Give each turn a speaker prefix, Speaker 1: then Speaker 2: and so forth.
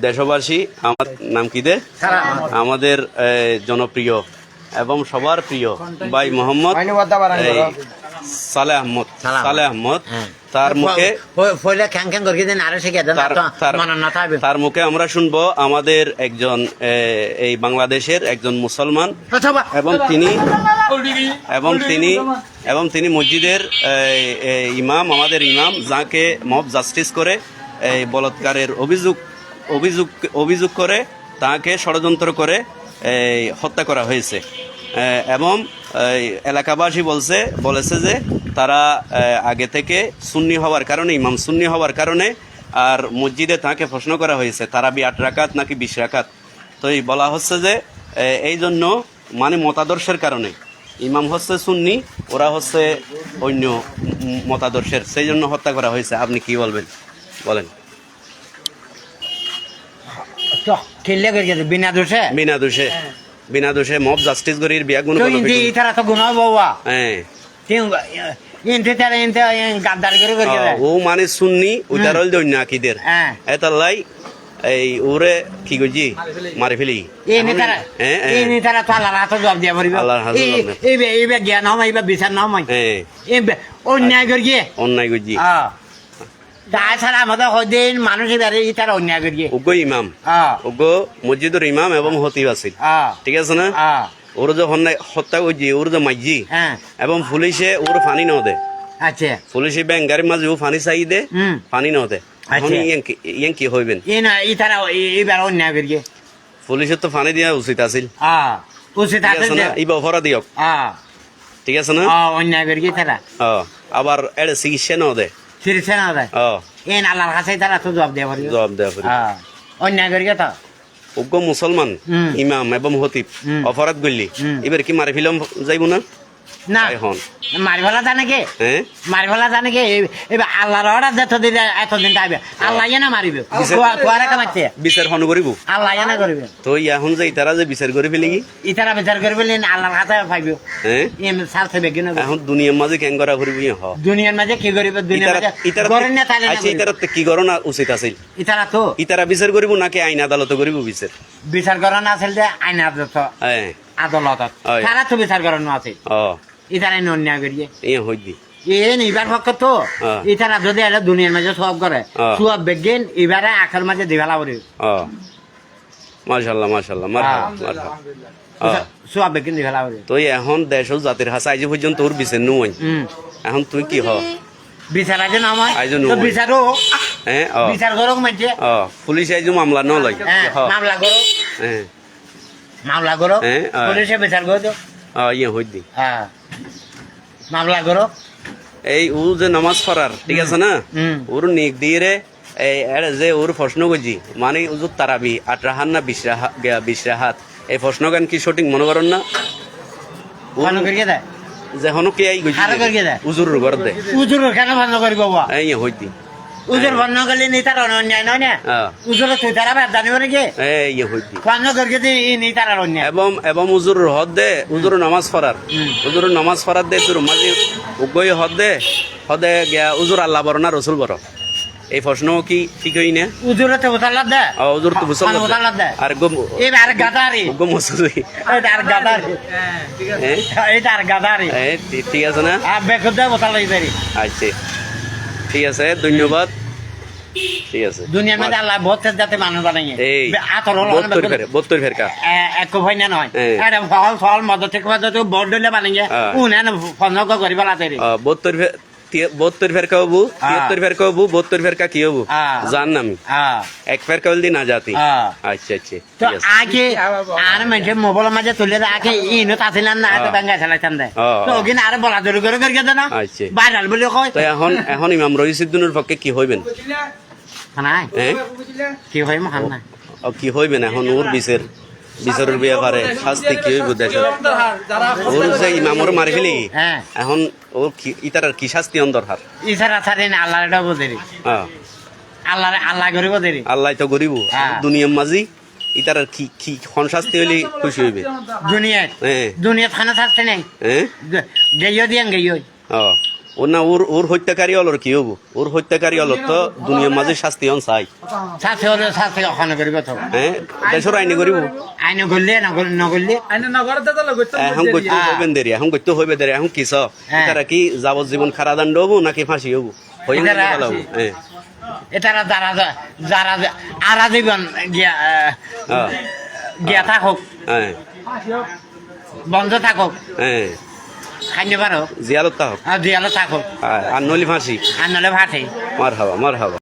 Speaker 1: দেশবাসী আমার নাম কি দে আমাদের জনপ্রিয় এবং সবার প্রিয় ভাই মোহাম্মদ সালেহ আহমদ
Speaker 2: সালেহ আহমদ। হ্যাঁ।
Speaker 1: তার মুখে তার-
Speaker 2: মনে
Speaker 1: মুখে আমরা শুনব আমাদের একজন এই বাংলাদেশের একজন মুসলমান এবং তিনি এবং তিনি এবং তিনি মসজিদের ইমাম আমাদের ইমাম যাকে মব জাস্টিস করে এই বলৎকারের অভিযোগ অভিযোগ অভিযোগ করে, তাকে ষড়যন্ত্র করে হত্যা করা হয়েছে। এবং এলাকাবাসী বলছে, বলেছে যে তারা আগে থেকে সুন্নি হওয়ার কারণে, ইমাম সুন্নি হওয়ার কারণে, আর মসজিদে তাকে প্রশ্ন করা হয়েছে, তারা বি আট রাকাত নাকি বিশ রাকাত? তো এই বলা হচ্ছে যে এই জন্য মানে মতাদর্শের কারণে, ইমাম হচ্ছে সুন্নি, ওরা হচ্ছে অন্য মতাদর্শের, সেই জন্য হত্যা করা হয়েছে। আপনি কি বলবেন? বলেন।
Speaker 2: খেললে করে গেছে বিনা দোষে?
Speaker 1: বিনা দোষে। বিনা দোষে মব জাস্টিস গরির বিয়া গুণ
Speaker 2: ইন্দি ইতারা তো গুণ বাবা
Speaker 1: হ্যাঁ
Speaker 2: ইনতে তারা ইনতে গাদ্দারি করে করে
Speaker 1: ও মানে সুন্নি ওইটার হল অন্য আকিদের
Speaker 2: হ্যাঁ।
Speaker 1: এতাল্লাই এই ওরে কি কইছি মারি ফেলি।
Speaker 2: এই নেতারা
Speaker 1: হ্যাঁ, হ্যাঁ।
Speaker 2: এই নেতারা তো আল্লাহর হাতে জবাব দিয়া পড়িব
Speaker 1: আল্লাহর হাতে জবাব
Speaker 2: এই এই জ্ঞান হম এইবার বিচার নহম
Speaker 1: হ্যাঁ
Speaker 2: এই অন্যায় করে গিয়ে
Speaker 1: অন্যায় কইছি
Speaker 2: হ্যাঁ তাছাড়া আমাদের হদিন মানুষ এবারে ইতারা অন্যায় করে গিয়ে।
Speaker 1: ইমাম। মসজিদের ইমাম এবং হতিব আছিল। ঠিক আছে না?
Speaker 2: হ্যাঁ
Speaker 1: ওর যে হত্যা করছি ওর যে মাইজি এবং পুলিশে ওর ফানি ন দে
Speaker 2: আচ্ছা।
Speaker 1: পুলিশে ব্যাঙ্গারের মাঝে ও ফানি চাই দে
Speaker 2: হুম।
Speaker 1: ফানি ন দে এখন
Speaker 2: আচ্ছা।
Speaker 1: কি- হইবেন?
Speaker 2: এই না ইতারা এবার অন্যায় করে গিয়ে।
Speaker 1: পুলিশের তো ফানি দিয়া উচিত আছিল।
Speaker 2: উচিত আছে
Speaker 1: আছে না? ইবা অপরাধ দিয়ক। ঠিক আছে না?
Speaker 2: অন্যায় তারা।
Speaker 1: আবার এড়ে চিকিৎসা ন দে
Speaker 2: ফিরছে না
Speaker 1: ও
Speaker 2: আল্লাহর কাছে তারা তো জবাব দেওয়া পারি
Speaker 1: জবাব দেওয়া
Speaker 2: পারি অন্যায় করি কথা
Speaker 1: উগ্র মুসলমান ইমাম এবং হতিব
Speaker 2: হুম।
Speaker 1: অপরাধ করলি এবার কি মারে ফিলাম যাইব না?
Speaker 2: না
Speaker 1: এখন
Speaker 2: জানে কে? জানে কে? এই- এবার আল্লাহর অর্ডার যতদিন এতদিন যাইবে আল্লাহ না মারিবে। তোয়ারে কামাচ্ছে
Speaker 1: বিচার হন করিব?
Speaker 2: আল্লাহ না করবে।
Speaker 1: তো এখন যে ইতারা যে বিচার করে ফেলি কি?
Speaker 2: ইতারা বিচার করবে আল্লাহর হাতে পাইব এম সাথে বেগে নেবে
Speaker 1: এখন দুনিয়ার মাঝে কেন করা করিব হ
Speaker 2: দুনিয়ার মাঝে কি করিবে? দুনিয়ার মাঝে
Speaker 1: ইতারা
Speaker 2: গরেন না তাহলে
Speaker 1: আচ্ছা ইতারা কি করোনা উচিত আছিল?
Speaker 2: ইতারা তো।
Speaker 1: ইতারা বিচার করিব নাকি আইন আদালত করিব বিচার?
Speaker 2: বিচার আছিল যে আইন আদালত।
Speaker 1: হ্যাঁ।
Speaker 2: আদালতত
Speaker 1: হয়।
Speaker 2: তারা তো বিচার করানো আছে
Speaker 1: ও।
Speaker 2: ইতারা অন্যায় করিয়ে
Speaker 1: ইয়ে হই দি।
Speaker 2: এ নিবার পক্ষ তো। ইতারা যদি এটা দুনিয়ার মাঝে সব করে। সব বেগেন আখের মাঝে দিবেলা করে
Speaker 1: মাশাল্লাহ মাশাল্লাহ মারহাবা মারহাবা
Speaker 2: সব বেগেন দিবেলা করে
Speaker 1: তো এখন দেশ জাতির হাসা আজ পর্যন্ত তোর নুই এখন তুই কি হ?
Speaker 2: বিচার আছে না আমার
Speaker 1: আইজো
Speaker 2: তো
Speaker 1: নয়।
Speaker 2: বিচারও
Speaker 1: হ্যাঁ
Speaker 2: বিচার করক
Speaker 1: ও পুলিশ আইজ মামলা ন
Speaker 2: হ্যাঁ মামলা করো
Speaker 1: হ্যাঁ
Speaker 2: মামলা করো
Speaker 1: হ্যাঁ।
Speaker 2: পুলিশে বিচার করো
Speaker 1: ইয়ে হই দি।
Speaker 2: হ্যাঁ। মামলা করো।
Speaker 1: এই ও যে নামাজ পড়ার ঠিক আছে না? ওর নিক দিয়ে রে এই যে ওর প্রশ্ন করছি মানে উজুর তারাবি আট না বিশ রাহা বিশ রাহাত এই প্রশ্ন গান কি সঠিক মনে করেন না? যে হনো কে আই। উজুর ঘর দে।
Speaker 2: উজুর কেন ভালো করি বাবা?
Speaker 1: এই হই দি
Speaker 2: উজুর বন্ধ করলে নি তার অন্যায় নয় না?
Speaker 1: হ্যাঁ
Speaker 2: উজুর তুই তারা বেদ জানিব নাকি?
Speaker 1: এই হই
Speaker 2: বন্ধ করিয়ে দি নি তার অন্যায়।
Speaker 1: এবং এবং উজুর হদ দে উজুর নামাজ পড়ার। উজুর নামাজ পড়ার দে তোর মাঝে উগই হদ দে হদে গিয়া উজুর আল্লাহ বড় না রসুল বড়? এই প্রশ্ন কি ঠিক হই না?
Speaker 2: উজুরে তো উতাল্লাদ দে।
Speaker 1: ও উজুর তো
Speaker 2: উতাল্লাদ দে।
Speaker 1: আর গম
Speaker 2: এবার আর গাদারি।
Speaker 1: গম মসুরি
Speaker 2: এটা আর গাদারি।
Speaker 1: হ্যাঁ
Speaker 2: এটা আর গাদারি।
Speaker 1: এই ঠিক- ঠিক আছে না?
Speaker 2: আর বেকুদ দে দেরি
Speaker 1: আচ্ছা। ঠিক আছে ধন্যবাদ। ঠিক আছে।
Speaker 2: দুনিয়া মধ্যে আল্লাহ বহুত যাতে মানুষ বানাইয়ে।
Speaker 1: এই
Speaker 2: আতর হল
Speaker 1: বত্তর ফের বত্তর ফের কা।
Speaker 2: এক ভয় না নয়। আরে ফল ফল মদ থেকে মদ বড় দিলে বানিয়ে
Speaker 1: হ্যাঁ।
Speaker 2: ফনক করিবা লাতে রে
Speaker 1: বত্তর ফের বত্তর ফের কা হবু তিয়াত্তর ফের কা হবু বত্তর ফের কা হবু। জান নামি এক ফের কা হলদি না জাতি। আচ্ছা আচ্ছা
Speaker 2: তো আগে আর মানুষে মোবাইল মাঝে তুলে আগে ইনো তাছিলাম না চালাইতাম। তো আর বলা দূর করে করে গেছে না
Speaker 1: আচ্ছা।
Speaker 2: বাইরাল বলে কয়।
Speaker 1: তো এখন এখন ইমাম রহিসুদ্দিনের পক্ষে কি হইবেন হ্যাঁ
Speaker 2: কি মহান না
Speaker 1: কি হইবেন এখন ওর বিচার বিচারের ব্যাপারে শাস্তি কি হইব দেশ? ওর যে ইমামর মারি ফেলি
Speaker 2: হ্যাঁ।
Speaker 1: এখন কি ইতার কি শাস্তি অন্দর হার
Speaker 2: ইসারা ছাড়ি না আল্লাহ এটা বোঝেরি আল্লাহ আল্লাহ করে বোঝেরি
Speaker 1: আল্লাহ তো গরিব
Speaker 2: হ্যাঁ।
Speaker 1: দুনিয়ার মাঝি ইতার কি কি খন শাস্তি হইলে খুশি হইবে?
Speaker 2: দুনিয়ায়
Speaker 1: হ্যাঁ।
Speaker 2: দুনিয়াত খানা থাকছে নাই? গেইও দিয়ান
Speaker 1: ও। ওর না ওর ওর হত্যাকারী হলোর কি হব? ওর হত্যাকারী হলোর তো দুনিয়ার মাঝে শাস্তি হন চাই।
Speaker 2: শাস্তি হলে শাস্তি ওখানে করিব তো।
Speaker 1: হ্যাঁ? দেশের আইনি করিব?
Speaker 2: আইন করলে নগরলে
Speaker 3: আইনে নগর দাদা লগত
Speaker 1: এখন করতে হইবেন দেরি এখন করতে হইবে দেরি এখন
Speaker 2: হ্যাঁ।
Speaker 1: তারা কি যাবজ্জীবন খারাদণ্ড হব নাকি ফাঁসি হব? হয়ে ভালো হব হ্যাঁ।
Speaker 2: এটারা যারা যারা আরা জীবন গিয়া
Speaker 1: হ্যাঁ।
Speaker 2: গিয়া থাকুক
Speaker 1: হ্যাঁ।
Speaker 2: বন্ধ থাকুক।
Speaker 1: হ্যাঁ।
Speaker 2: খাইতে পারো
Speaker 1: জিয়ালত থাকো
Speaker 2: জিয়ালত দিয়ালে থাকুক
Speaker 1: আর নলি ফাঁসি
Speaker 2: আর নলে ফাঁসি
Speaker 1: মার হাওয়া মার হাওয়া